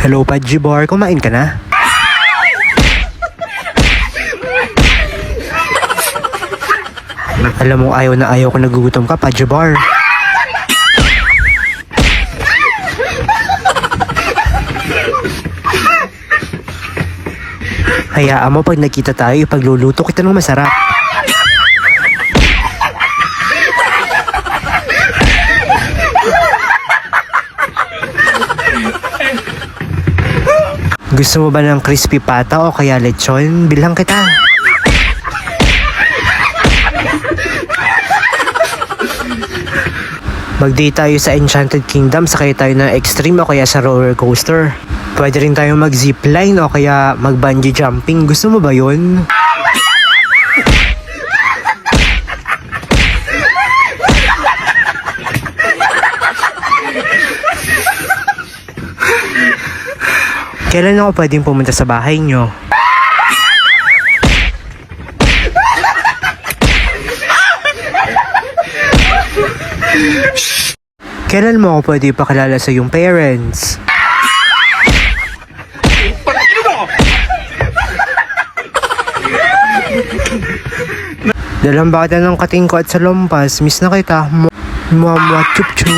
Hello, Pajibor. Kumain ka na? Alam mo, ayaw na ayaw ko nagugutom ka, Pajibor. Hayaan mo pag nakita tayo, ipagluluto kita ng masarap. Gusto mo ba ng crispy pata o kaya lechon? Bilang kita. Mag-date tayo sa Enchanted Kingdom, sakay tayo ng extreme o kaya sa roller coaster. Pwede rin tayo mag-zipline o kaya mag-bungee jumping. Gusto mo ba yun? Kailan ako pwedeng pumunta sa bahay nyo? Kailan mo ako pwede ipakilala sa iyong parents? Dalang bata ng kating ko at sa lumpas, miss na kita. Mwa mwa chup chup.